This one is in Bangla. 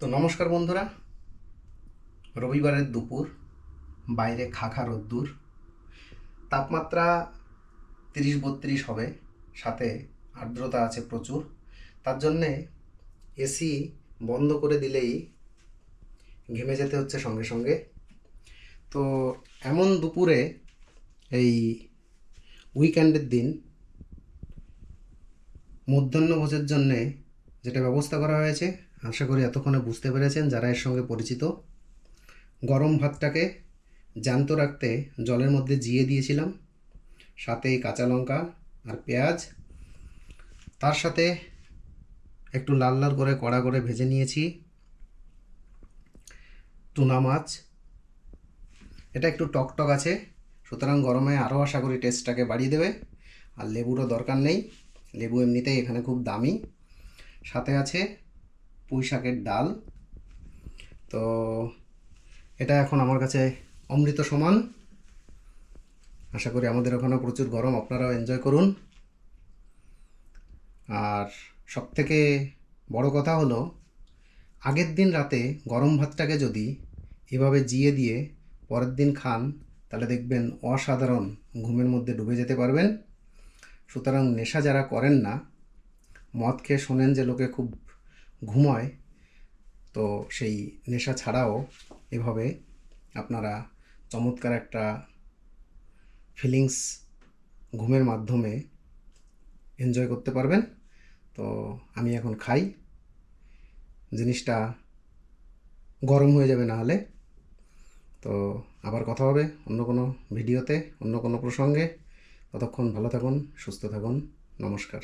তো নমস্কার বন্ধুরা। রবিবারের দুপুর, বাইরে খাখা রোদ্দুর। তাপমাত্রা তিরিশ বত্রিশ হবে, সাথে আর্দ্রতা আছে প্রচুর। তার জন্যে এসি বন্ধ করে দিলেই ঘেমে যেতে হচ্ছে সঙ্গে সঙ্গে। তো এমন দুপুরে এই উইকেন্ডের দিন মধ্যাহ্নভোজের জন্যে যেটা ব্যবস্থা করা হয়েছে, আশা করি এতক্ষণে বুঝতে পেরেছেন যারা এর সঙ্গে পরিচিত। গরম ভাতটাকে জ্যান্ত রাখতে জলের মধ্যে জিয়ে দিয়েছিলাম সাথে কাঁচা লঙ্কা আর পেঁয়াজ। তার সাথে একটু লাল লাল করে কড়া করে ভেজে নিয়েছি। টুনা মাছ। এটা একটু টক টক আছে, সুতরাং গরমে আরও আশা করি টেস্টটাকে বাড়িয়ে দেবে। আর লেবুরও দরকার নেই, লেবু এমনিতেই এখানে খুব দামি। সাথে আছে পুঁই শাকের ডাল। তো এটা এখন আমার কাছে অমৃত সমান। আশা করি আমাদের ওখানেও প্রচুর গরম, আপনারাও এনজয় করুন। আর সব থেকে বড় কথা হলো, আগের দিন রাতে গরম ভাতটাকে যদি এভাবে জিয়ে দিয়ে পরের দিন খান, তাহলে দেখবেন অসাধারণ ঘুমের মধ্যে ডুবে যেতে পারবেন। সুতরাং নেশা যারা করেন না মদ খেয়ে শোনেন যে লোকে খুব ঘুমায়, তো সেই নেশা ছাড়াও এভাবে আপনারা চমৎকার একটা ফিলিংস ঘুমের মাধ্যমে এনজয় করতে পারবেন। তো আমি এখন খাই। জিনিসটা গরম হয়ে যাবে না হলে। তো আবার কথা হবে অন্য কোনো ভিডিওতে, অন্য কোনো প্রসঙ্গে। ততক্ষণ ভালো থাকুন, সুস্থ থাকুন। নমস্কার।